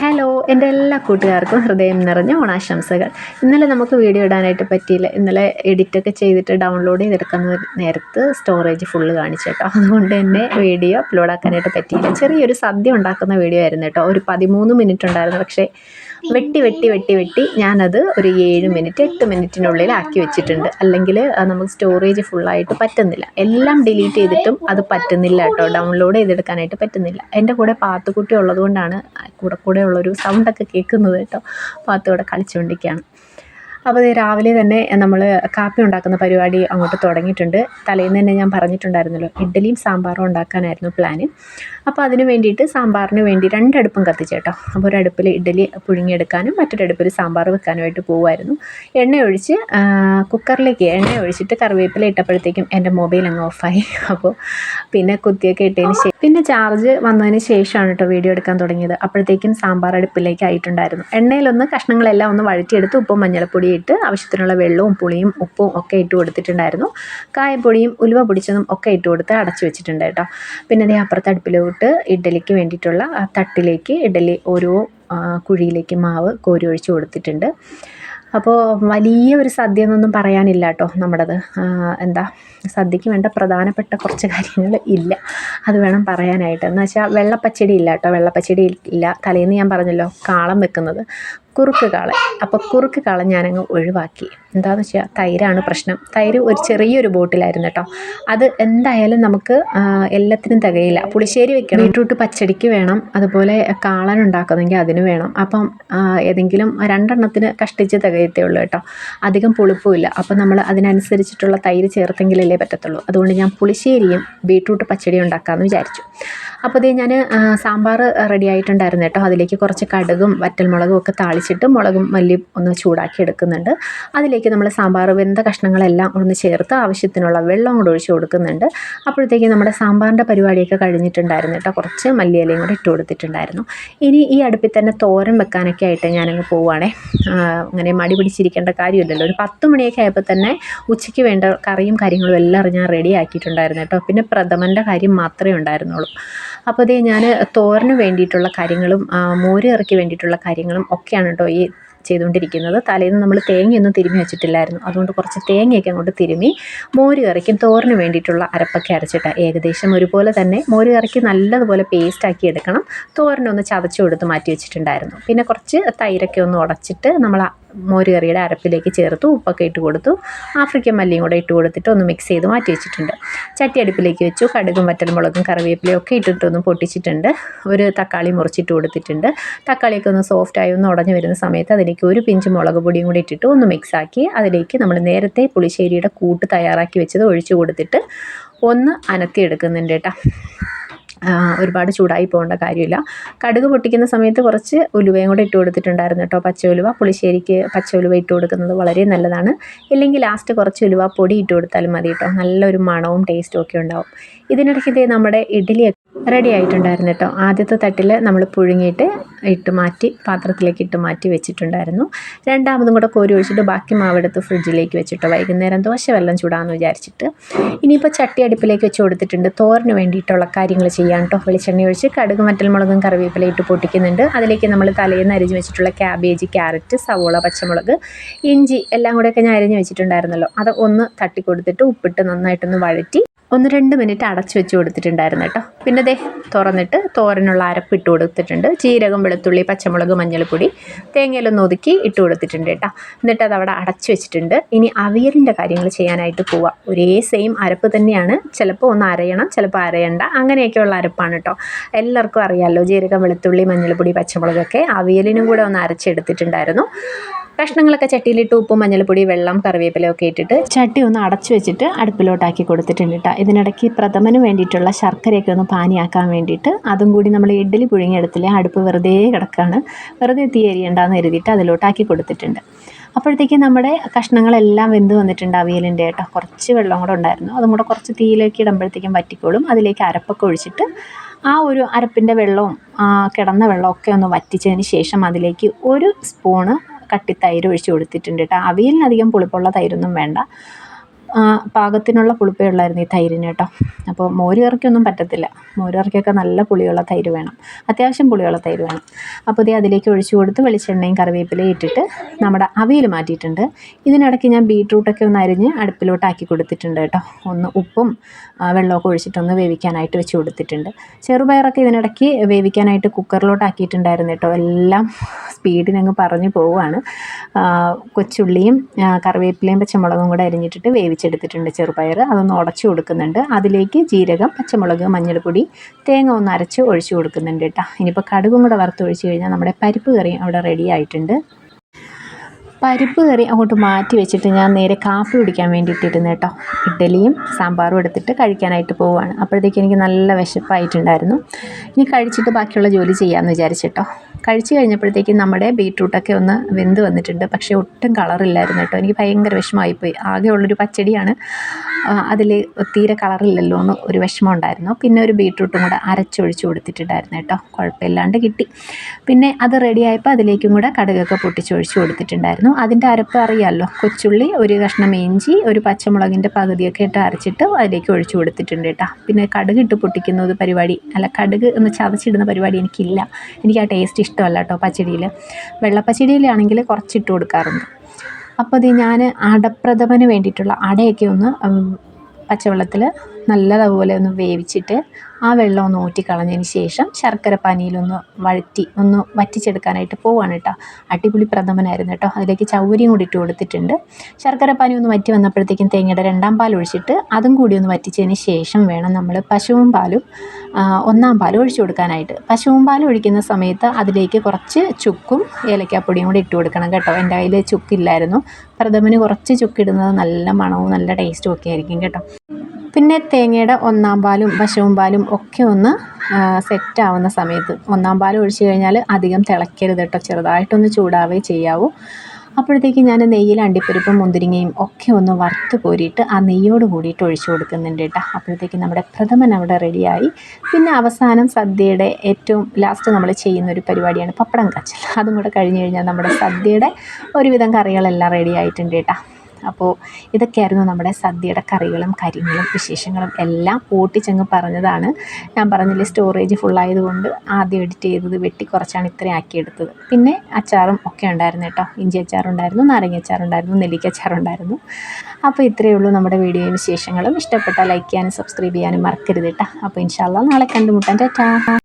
Hello എന്റെ എല്ലാ കൂട്ടുകാർക്കും ഹൃദയം നിറഞ്ഞ ഓണാശംസകൾ. ഇന്നലെ നമുക്ക് വീഡിയോ ഇടാനായിട്ട് പറ്റിയില്ല. ഇന്നലെ എഡിറ്റൊക്കെ ചെയ്തിട്ട് ഡൗൺലോഡ് ചെയ്തെടുക്കുന്ന നേരത്ത് സ്റ്റോറേജ് ഫുള്ള് കാണിച്ചു കേട്ടോ. അതുകൊണ്ട് തന്നെ വീഡിയോ അപ്ലോഡ് ആക്കാനായിട്ട് പറ്റിയില്ല. ചെറിയൊരു സദ്യ ഉണ്ടാക്കുന്ന വീഡിയോ ആയിരുന്നു കേട്ടോ. ഒരു പതിമൂന്ന് മിനിറ്റ് ഉണ്ടായിരുന്നു. പക്ഷേ വെട്ടി വെട്ടി വെട്ടി വെട്ടി ഞാനത് ഒരു ഏഴ് മിനിറ്റ് എട്ട് മിനിറ്റിനുള്ളിൽ ആക്കി വെച്ചിട്ടുണ്ട്. അല്ലെങ്കിൽ നമുക്ക് സ്റ്റോറേജ് ഫുള്ളായിട്ട് പറ്റുന്നില്ല. എല്ലാം ഡിലീറ്റ് ചെയ്തിട്ടും അത് പറ്റുന്നില്ല കേട്ടോ. ഡൗൺലോഡ് ചെയ്തെടുക്കാനായിട്ട് പറ്റുന്നില്ല. എന്റെ കൂടെ പാത്തുക്കുട്ടി ഉള്ളതുകൊണ്ടാണ് കൂടെ കൂടെ ഉള്ളൊരു സൗണ്ടൊക്കെ കേൾക്കുന്നത് കേട്ടോ. പാത്തു ഇവിടെ കളിച്ചുകൊണ്ടിരിക്കുകയാണ്. അപ്പോൾ ഇത് രാവിലെ തന്നെ നമ്മൾ കാപ്പി ഉണ്ടാക്കുന്ന പരിപാടി അങ്ങോട്ട് തുടങ്ങിയിട്ടുണ്ട്. തലേന്ന് തന്നെ ഞാൻ പറഞ്ഞിട്ടുണ്ടായിരുന്നല്ലോ ഇഡ്ഡലിയും സാമ്പാറും ഉണ്ടാക്കാനായിരുന്നു പ്ലാന് അപ്പോൾ അതിന് വേണ്ടിയിട്ട് സാമ്പാറിന് വേണ്ടി രണ്ടടുപ്പും കത്തിച്ചേട്ടോ. അപ്പോൾ അടുപ്പിൽ ഇഡ്ഡലി പുഴുങ്ങിയെടുക്കാനും മറ്റൊരടുപ്പിൽ സാമ്പാർ വെക്കാനുമായിട്ട് പോകുമായിരുന്നു എണ്ണ ഒഴിച്ച് കുക്കറിലേക്ക് എണ്ണ ഒഴിച്ചിട്ട് കറിവേപ്പില ഇട്ടപ്പോഴത്തേക്കും എന്റെ മൊബൈൽ അങ്ങ് ഓഫായി അപ്പോൾ പിന്നെ കുത്തിയൊക്കെ ഇട്ടതിന് ശേഷം പിന്നെ ചാർജ് വന്നതിന് ശേഷമാണ് കേട്ടോ വീഡിയോ എടുക്കാൻ തുടങ്ങിയത്. അപ്പോഴത്തേക്കും സാമ്പാർ അടുപ്പിലേക്ക് ആയിട്ടുണ്ടായിരുന്നു. എണ്ണയിലൊന്ന് കഷ്ണങ്ങളെല്ലാം ഒന്ന് വഴറ്റിയെടുത്ത് ഉപ്പും മഞ്ഞൾപ്പൊടി ഇട്ട് ആവശ്യത്തിനുള്ള വെള്ളവും പുളിയും ഉപ്പും ഒക്കെ ഇട്ട് കൊടുത്തിട്ടുണ്ടായിരുന്നു. കായപ്പൊടിയും ഉലുവ പൊടിച്ചതും ഒക്കെ ഇട്ട് കൊടുത്ത് അടച്ചു വെച്ചിട്ടുണ്ട് കേട്ടോ. പിന്നെ അതേ അപ്പുറത്ത് അടുപ്പിലോട്ട് ഇഡ്ഡലിക്ക് വേണ്ടിയിട്ടുള്ള ആ തട്ടിലേക്ക് ഇഡ്ഡലി ഓരോ കുഴിയിലേക്ക് മാവ് കോരി ഒഴിച്ച് കൊടുത്തിട്ടുണ്ട്. അപ്പോൾ വലിയ ഒരു സദ്യ എന്നൊന്നും പറയാനില്ല കേട്ടോ നമ്മുടേത്. എന്താ? സദ്യക്ക് വേണ്ട പ്രധാനപ്പെട്ട കുറച്ച് കാര്യങ്ങൾ ഇല്ല. അത് വേണം പറയാനായിട്ട്. എന്ന് വെച്ചാൽ വെള്ളപ്പച്ചടി ഇല്ല കേട്ടോ വെള്ളപ്പച്ചടി ഇല്ല. തലേന്ന് ഞാൻ പറഞ്ഞല്ലോ കാളം വെക്കുന്നത്. കുറുക്ക് കാള അപ്പോൾ കുറുക്ക് കാള ഞാനങ്ങ് ഒഴിവാക്കി. എന്താണെന്ന് വെച്ചാൽ തൈരാണ് പ്രശ്നം. തൈര് ഒരു ചെറിയൊരു ബോട്ടിലായിരുന്നു കേട്ടോ അത് എന്തായാലും നമുക്ക് എല്ലാത്തിനും തികയില്ല. പുളിശ്ശേരി വെക്കണം. ബീട്രൂട്ട് പച്ചടിക്ക് വേണം. അതുപോലെ കാളൻ ഉണ്ടാക്കുന്നെങ്കിൽ അതിന് വേണം. അപ്പം ഏതെങ്കിലും രണ്ടെണ്ണത്തിന് കഷ്ടിച്ച് തികയത്തേ ഉള്ളൂ കേട്ടോ അധികം പുളിപ്പുമില്ല അപ്പം നമ്മൾ അതിനനുസരിച്ചിട്ടുള്ള തൈര് ചേർത്തെങ്കിലല്ലേ പറ്റത്തുള്ളൂ. അതുകൊണ്ട് ഞാൻ പുളിശ്ശേരിയും ബീട്രൂട്ട് പച്ചടിയും ഉണ്ടാക്കാമെന്ന് വിചാരിച്ചു. അപ്പോൾ ഇതേ ഞാൻ സാമ്പാർ റെഡി ആയിട്ടുണ്ടായിരുന്നു കേട്ടോ. അതിലേക്ക് കുറച്ച് കടുകും വറ്റൽമുളകും ഒക്കെ താളിച്ചിട്ട് മുളകും മല്ലി ഒന്ന് ചൂടാക്കി എടുക്കുന്നുണ്ട്. അതിലേക്ക് നമ്മൾ സാമ്പാർ വെന്ത കഷ്ണങ്ങളെല്ലാം ഒന്ന് ചേർത്ത് ആവശ്യത്തിനുള്ള വെള്ളം കൂടെ ഒഴിച്ച് കൊടുക്കുന്നുണ്ട്. അപ്പോഴത്തേക്ക് നമ്മുടെ സാമ്പാറിന്റെ പരിപാടിയൊക്കെ കഴിഞ്ഞിട്ടുണ്ടായിരുന്നു കേട്ടോ. കുറച്ച് മല്ലിയിലയും കൂടെ ഇട്ട് കൊടുത്തിട്ടുണ്ടായിരുന്നു. ഇനി ഈ അടുപ്പിൽ തന്നെ തോരൻ വെക്കാനൊക്കെ ആയിട്ട് ഞാനങ്ങ് പോവുകയാണേ അങ്ങനെ മടി പിടിച്ചിരിക്കേണ്ട കാര്യമില്ലല്ലോ. ഒരു പത്ത് മണിയൊക്കെ ആയപ്പോൾ തന്നെ ഉച്ചയ്ക്ക് വേണ്ട കറിയും കാര്യങ്ങളും എല്ലാം ഞാൻ റെഡി ആക്കിയിട്ടുണ്ടായിരുന്നു കേട്ടോ. പിന്നെ പ്രഥമന്റെ കാര്യം മാത്രമേ ഉണ്ടായിരുന്നുള്ളൂ. അപ്പോൾ ദേ ഞാൻ തോരന് വേണ്ടിയിട്ടുള്ള കാര്യങ്ങളും മോര് കറിക്ക് വേണ്ടിയിട്ടുള്ള കാര്യങ്ങളും ഒക്കെയാണ് കേട്ടോ ഈ ചെയ്തുകൊണ്ടിരിക്കുന്നത്. തലേന്ന് നമ്മൾ തേങ്ങയൊന്നും തിരുമി വെച്ചിട്ടില്ലായിരുന്നു. അതുകൊണ്ട് കുറച്ച് തേങ്ങയൊക്കെ അങ്ങോട്ട് തിരുമി മോര് കറിക്കും തോരന് വേണ്ടിയിട്ടുള്ള അരപ്പൊക്കെ അരച്ചിട്ട്. ഏകദേശം ഒരുപോലെ തന്നെ മോര് കറിക്ക് നല്ലതുപോലെ പേസ്റ്റാക്കി എടുക്കണം. തോരനൊന്ന് ചതച്ചു കൊടുത്ത് മാറ്റി വെച്ചിട്ടുണ്ടായിരുന്നു. പിന്നെ കുറച്ച് തൈരൊക്കെ ഒന്ന് ഉടച്ചിട്ട് നമ്മൾ മോര് കറിയുടെ അരപ്പിലേക്ക് ചേർത്ത്. ഉപ്പൊക്കെ ഇട്ട് കൊടുത്തു. ആഫ്രിക്കൻ മല്ലിയും കൂടെ ഇട്ട് കൊടുത്തിട്ട് ഒന്ന് മിക്സ് ചെയ്ത് മാറ്റി വെച്ചിട്ടുണ്ട്. ചട്ടി അടുപ്പിലേക്ക് വെച്ചു. കടുകും വറ്റൽമുളകും കറിവേപ്പിലയും ഒക്കെ ഇട്ടിട്ടൊന്ന് പൊട്ടിച്ചിട്ടുണ്ട്. ഒരു തക്കാളി മുറിച്ചിട്ട് കൊടുത്തിട്ടുണ്ട്. തക്കാളിയൊക്കെ ഒന്ന് സോഫ്റ്റായി ഒന്ന് ഉടഞ്ഞു വരുന്ന സമയത്ത് അതിലേക്ക് ഒരു പിഞ്ച് മുളക് പൊടിയും കൂടി ഇട്ടിട്ട് ഒന്ന് മിക്സാക്കി അതിലേക്ക് നമ്മൾ നേരത്തെ പുളിശ്ശേരിയുടെ കൂട്ട് തയ്യാറാക്കി വെച്ചത് ഒഴിച്ചു കൊടുത്തിട്ട് ഒന്ന് അനത്തി എടുക്കുന്നുണ്ട് കേട്ടോ. ഒരുപാട് ചൂടായി പോകേണ്ട കാര്യമില്ല. കടുക് പൊട്ടിക്കുന്ന സമയത്ത് കുറച്ച് ഉലുവയും കൂടെ ഇട്ട് കൊടുത്തിട്ടുണ്ടായിരുന്നു കേട്ടോ. പച്ച ഉലുവ പുളിശ്ശേരിക്ക് പച്ച ഉലുവ ഇട്ട് കൊടുക്കുന്നത് വളരെ നല്ലതാണ്. ഇല്ലെങ്കിൽ ലാസ്റ്റ് കുറച്ച് ഉലുവ പൊടി ഇട്ട് കൊടുത്താലും മതി കേട്ടോ. നല്ലൊരു മണവും ടേസ്റ്റും ഒക്കെ ഉണ്ടാവും. ഇതിനിടയ്ക്ക് നമ്മുടെ ഇഡ്ഡലി റെഡി ആയിട്ടുണ്ടായിരുന്നു കേട്ടോ. ആദ്യത്തെ തട്ടിൽ നമ്മൾ പുഴുങ്ങിയിട്ട് ഇട്ട് മാറ്റി പാത്രത്തിലേക്ക് ഇട്ട് മാറ്റി വെച്ചിട്ടുണ്ടായിരുന്നു. രണ്ടാമതും കൂടെ കോരി ഒഴിച്ചിട്ട് ബാക്കി മാവെടുത്ത് ഫ്രിഡ്ജിലേക്ക് വെച്ചിട്ടോ. വൈകുന്നേരം ദോശ വെള്ളം ചൂടാമെന്ന് വിചാരിച്ചിട്ട്. ഇനിയിപ്പോൾ ചട്ടി അടുപ്പിലേക്ക് വെച്ച് കൊടുത്തിട്ടുണ്ട്. തോരന് വേണ്ടിയിട്ടുള്ള കാര്യങ്ങൾ ചെയ്യാൻ കേട്ടോ വെളിച്ചെണ്ണ ഒഴിച്ച് കടുക് മറ്റൽമുളകും കറിവേപ്പില ഇട്ട് പൊട്ടിക്കുന്നുണ്ട്. അതിലേക്ക് നമ്മൾ തലേന്ന് അരിഞ്ഞ് വെച്ചിട്ടുള്ള ക്യാബേജ് ക്യാരറ്റ് സവോള പച്ചമുളക് ഇഞ്ചി എല്ലാം കൂടെയൊക്കെ ഞാൻ അരിഞ്ഞ് വെച്ചിട്ടുണ്ടായിരുന്നല്ലോ. അത് ഒന്ന് തട്ടി കൊടുത്തിട്ട് ഉപ്പിട്ട് നന്നായിട്ടൊന്ന് വഴറ്റി ഒന്ന് രണ്ട് മിനിറ്റ് അടച്ചു വെച്ച് കൊടുത്തിട്ടുണ്ടായിരുന്നു കേട്ടോ. പിന്നെ ദേ തുറന്നിട്ട് തോരനുള്ള അരപ്പ് ഇട്ട് കൊടുത്തിട്ടുണ്ട്. ജീരകം വെളുത്തുള്ളി പച്ചമുളക് മഞ്ഞൾപ്പൊടി തേങ്ങയിലൊന്ന് ഒതുക്കി ഇട്ട് കൊടുത്തിട്ടുണ്ട് കേട്ടോ. എന്നിട്ട് അത് അവിടെ അടച്ചു വെച്ചിട്ടുണ്ട്. ഇനി അവിയലിന്റെ കാര്യങ്ങൾ ചെയ്യാനായിട്ട് പോവാം. ഒരേ സെയിം അരപ്പ് തന്നെയാണ്. ചിലപ്പോൾ ഒന്ന് അരയണം ചിലപ്പോൾ അരയണ്ട. അങ്ങനെയൊക്കെയുള്ള അരപ്പാണ് കേട്ടോ. എല്ലാവർക്കും അറിയാമല്ലോ ജീരകം വെളുത്തുള്ളി മഞ്ഞൾപ്പൊടി പച്ചമുളകൊക്കെ അവിയലിനും കൂടെ ഒന്ന് അരച്ചെടുത്തിട്ടുണ്ടായിരുന്നു. കഷ്ണങ്ങളൊക്കെ ചട്ടിയിലിട്ട് ഉപ്പും മഞ്ഞൾപ്പൊടി വെള്ളം കറിവേപ്പിലൊക്കെ ഇട്ടിട്ട് ചട്ടി ഒന്ന് അടച്ചു വെച്ചിട്ട് അടുപ്പിലോട്ടാക്കി കൊടുത്തിട്ടുണ്ട് കേട്ടോ. ഇതിനിടയ്ക്ക് പ്രഥമന് വേണ്ടിയിട്ടുള്ള ശർക്കരയൊക്കെ ഒന്ന് പാനിയാക്കാൻ വേണ്ടിയിട്ട് അതും കൂടി നമ്മൾ ഇഡ്ഡലി പുഴുങ്ങിയെടുത്തില്ലേ അടുപ്പ് വെറുതെ കിടക്കുകയാണ് വെറുതെ തീ എരിയണ്ടെന്ന് കരുതിയിട്ട് അതിലോട്ടാക്കി കൊടുത്തിട്ടുണ്ട്. അപ്പോഴത്തേക്കും നമ്മുടെ കഷ്ണങ്ങളെല്ലാം വെന്ത് വന്നിട്ടുണ്ട് അവിയലിന്റെ കേട്ടോ. കുറച്ച് വെള്ളം കൂടെ ഉണ്ടായിരുന്നു. അതും കൂടെ കുറച്ച് തീയിലേക്ക് ഇടുമ്പോഴത്തേക്കും വറ്റിക്കോളും. അതിലേക്ക് അരപ്പൊക്കെ ഒഴിച്ചിട്ട് ആ ഒരു അരപ്പിന്റെ വെള്ളവും കിടന്ന വെള്ളമൊക്കെ ഒന്ന് വറ്റിച്ചതിന് ശേഷം അതിലേക്ക് ഒരു സ്പൂണ് കട്ടി തൈര് ഒഴിച്ച് കൊടുത്തിട്ടുണ്ട് കേട്ടോ. അവിയലിനധികം പുളിപ്പുള്ള തൈരൊന്നും വേണ്ട. പാകത്തിനുള്ള പുളിപ്പേ ഉള്ളായിരുന്നു ഈ തൈരിന് കേട്ടോ. അപ്പോൾ മോര് കറിക്കൊന്നും പറ്റത്തില്ല. മോര് കറിക്കൊക്കെ നല്ല പുളിയുള്ള തൈര് വേണം. അത്യാവശ്യം പുളിയുള്ള തൈര് വേണം. അപ്പോൾ ഇതേ അതിലേക്ക് ഒഴിച്ചു കൊടുത്ത് വെളിച്ചെണ്ണയും കറിവേപ്പിലയും ഇട്ടിട്ട് നമ്മുടെ അവിയൽ മാറ്റിയിട്ടുണ്ട്. ഇതിനിടയ്ക്ക് ഞാൻ ബീട്രൂട്ടൊക്കെ ഒന്ന് അരിഞ്ഞ് അടുപ്പിലോട്ടാക്കി കൊടുത്തിട്ടുണ്ട് കേട്ടോ. ഒന്ന് ഉപ്പും വെള്ളമൊക്കെ ഒഴിച്ചിട്ടൊന്ന് വേവിക്കാനായിട്ട് വെച്ച് കൊടുത്തിട്ടുണ്ട്. ചെറുപയറൊക്കെ ഇതിനിടയ്ക്ക് വേവിക്കാനായിട്ട് കുക്കറിലോട്ടാക്കിയിട്ടുണ്ടായിരുന്നു കേട്ടോ. എല്ലാം സ്പീഡിനങ്ങ് പറഞ്ഞു പോവുകയാണ്. കൊച്ചുള്ളിയും കറിവേപ്പിലയും പച്ചമുളകും കൂടെ അരിഞ്ഞിട്ടിട്ട് വേവിച്ചെടുത്തിട്ടുണ്ട് ചെറുപയർ അതൊന്ന് ഉടച്ചു കൊടുക്കുന്നുണ്ട്. അതിലേക്ക് ജീരകം പച്ചമുളക് മഞ്ഞൾപ്പൊടി തേങ്ങ ഒന്ന് അരച്ച് ഒഴിച്ചു കൊടുക്കുന്നുണ്ട് കേട്ടോ. ഇനിയിപ്പോൾ കടുകും കൂടെ വറുത്ത് ഒഴിച്ചു കഴിഞ്ഞാൽ നമ്മുടെ പരിപ്പ് കറി അവിടെ റെഡി ആയിട്ടുണ്ട്. പരിപ്പ് കറി അങ്ങോട്ട് മാറ്റി വെച്ചിട്ട് ഞാൻ നേരെ കാപ്പി കുടിക്കാൻ വേണ്ടിയിട്ടിരുന്നു കേട്ടോ. ഇഡ്ഡലിയും സാമ്പാറും എടുത്തിട്ട് കഴിക്കാനായിട്ട് പോവുകയാണ്. അപ്പോഴത്തേക്ക് എനിക്ക് നല്ല വിശപ്പായിട്ടുണ്ടായിരുന്നു. ഇനി കഴിച്ചിട്ട് ബാക്കിയുള്ള ജോലി ചെയ്യാമെന്ന് വിചാരിച്ചിട്ടോ കഴിച്ച് കഴിഞ്ഞപ്പോഴത്തേക്കും നമ്മുടെ ബീട്രൂട്ടൊക്കെ ഒന്ന് വെന്ത് വന്നിട്ടുണ്ട്. പക്ഷേ ഒട്ടും കളറില്ലായിരുന്നു കേട്ടോ. എനിക്ക് ഭയങ്കര വിഷമമായിപ്പോയി. ആകെ ഉള്ളൊരു പച്ചടിയാണ് അതിൽ തീരെ കളറില്ലല്ലോ എന്ന് ഒരു വിഷമം ഉണ്ടായിരുന്നു. പിന്നെ ഒരു ബീട്രൂട്ടും കൂടെ അരച്ചൊഴിച്ച് കൊടുത്തിട്ടുണ്ടായിരുന്നു കേട്ടോ. കുഴപ്പമില്ലാണ്ട് കിട്ടി. പിന്നെ അത് റെഡിയായപ്പോൾ അതിലേക്കും കൂടെ കടുകൊക്കെ പൊട്ടിച്ചൊഴിച്ച് കൊടുത്തിട്ടുണ്ടായിരുന്നു. അതിന്റെ അരപ്പ് അറിയാമല്ലോ. കൊച്ചുള്ളി ഒരു കഷ്ണം ഇഞ്ചി ഒരു പച്ചമുളകിന്റെ പകുതിയൊക്കെ ഇട്ട് അരച്ചിട്ട് അതിലേക്ക് ഒഴിച്ചു കൊടുത്തിട്ടുണ്ട് കേട്ടോ. പിന്നെ കടുക് ഇട്ട് പൊട്ടിക്കുന്ന ഒരു പരിപാടി അല്ല കടുക് ഒന്ന് ചതച്ചിടുന്ന പരിപാടി എനിക്കില്ല. എനിക്ക് ആ ടേസ്റ്റ് ഇഷ്ടമല്ല കേട്ടോ പച്ചടിയിൽ. വെള്ളപ്പച്ചടിയിലാണെങ്കിൽ കുറച്ചിട്ട് കൊടുക്കാറുണ്ട്. അപ്പോൾ അത് ഞാൻ അടപ്രഥമന് വേണ്ടിയിട്ടുള്ള അടയൊക്കെ ഒന്ന് പച്ചവെള്ളത്തിൽ നല്ലതുപോലെ ഒന്ന് വേവിച്ചിട്ട് ആ വെള്ളം ഒന്ന് ഊറ്റിക്കളഞ്ഞതിന് ശേഷം ശർക്കര പാനിയിലൊന്ന് വഴറ്റി ഒന്ന് വറ്റിച്ചെടുക്കാനായിട്ട് പോവാണ് കേട്ടോ. അടിപൊളി പ്രഥമനായിരുന്നു കേട്ടോ. അതിലേക്ക് ചൗരിയും കൂടി ഇട്ട് കൊടുത്തിട്ടുണ്ട്. ശർക്കര പാനി ഒന്ന് വറ്റി വന്നപ്പോഴത്തേക്കും തേങ്ങയുടെ രണ്ടാം പാൽ ഒഴിച്ചിട്ട് അതും കൂടി ഒന്ന് വറ്റിച്ചതിന് ശേഷം വേണം നമ്മൾ പശുവും പാലും ഒന്നാം പാൽ ഒഴിച്ചു കൊടുക്കാനായിട്ട്. പശുവും പാൽ ഒഴിക്കുന്ന സമയത്ത് അതിലേക്ക് കുറച്ച് ചുക്കും ഏലക്കാപ്പൊടിയും കൂടി ഇട്ട് കൊടുക്കണം കേട്ടോ. എന്റെ കയ്യിൽ ചുക്കില്ലായിരുന്നു. പ്രഥമന് കുറച്ച് ചുക്കിടുന്നത് നല്ല മണവും നല്ല ടേസ്റ്റും ഒക്കെ ആയിരിക്കും കേട്ടോ. പിന്നെ തേങ്ങയുടെ ഒന്നാം പാലും പശുവും പാലും ഒക്കെ ഒന്ന് സെറ്റ് ആവുന്ന സമയത്ത്. ഒന്നാം പാൽ ഒഴിച്ചു കഴിഞ്ഞാൽ അധികം തിളയ്ക്കരുത് കേട്ടോ ചെറുതായിട്ടൊന്ന് ചൂടാവേ ചെയ്യാവൂ. അപ്പോഴത്തേക്ക് ഞാൻ നെയ്യിൽ അണ്ടിപ്പരിപ്പും മുന്തിരിങ്ങയും ഒക്കെ ഒന്ന് വറുത്ത് കോരിയിട്ട് ആ നെയ്യോട് കൂടിയിട്ട് ഒഴിച്ചു കൊടുക്കുന്നുണ്ട് കേട്ടോ അപ്പോഴത്തേക്ക് നമ്മുടെ പ്രഥമൻ അവിടെ റെഡിയായി പിന്നെ അവസാനം സദ്യയുടെ ഏറ്റവും ലാസ്റ്റ് നമ്മൾ ചെയ്യുന്ന ഒരു പരിപാടിയാണ് പപ്പടം കാച്ചൽ. അതും കൂടെ കഴിഞ്ഞ് കഴിഞ്ഞാൽ നമ്മുടെ സദ്യയുടെ ഒരുവിധം കറികളെല്ലാം റെഡി ആയിട്ടുണ്ട് കേട്ടോ അപ്പോൾ ഇതൊക്കെയായിരുന്നു നമ്മുടെ സദ്യയുടെ കറികളും കരിങ്ങളും വിശേഷങ്ങളും എല്ലാം ഓട്ടിച്ചങ്ങ് പറഞ്ഞതാണ്. ഞാൻ പറഞ്ഞില്ലേ സ്റ്റോറേജ് ഫുള്ളായതുകൊണ്ട് ആദ്യം എഡിറ്റ് ചെയ്തത് വെട്ടി കുറച്ചാണ് ഇത്രയും ആക്കിയെടുത്തത്. പിന്നെ അച്ചാറും ഒക്കെ ഉണ്ടായിരുന്നു കേട്ടോ. ഇഞ്ചി അച്ചാറുണ്ടായിരുന്നു നാരങ്ങ അച്ചാറുണ്ടായിരുന്നു നെല്ലിക്ക അച്ചാറുണ്ടായിരുന്നു അപ്പോൾ ഇത്രയേ ഉള്ളൂ നമ്മുടെ വീഡിയോയും വിശേഷങ്ങളും. ഇഷ്ടപ്പെട്ടാൽ ലൈക്ക് ചെയ്യാനും സബ്സ്ക്രൈബ് ചെയ്യാനും മറക്കരുത് കേട്ടോ. അപ്പോൾ ഇൻഷാല്ല നാളെ കണ്ടുമുട്ടാൻ. ടാറ്റാ.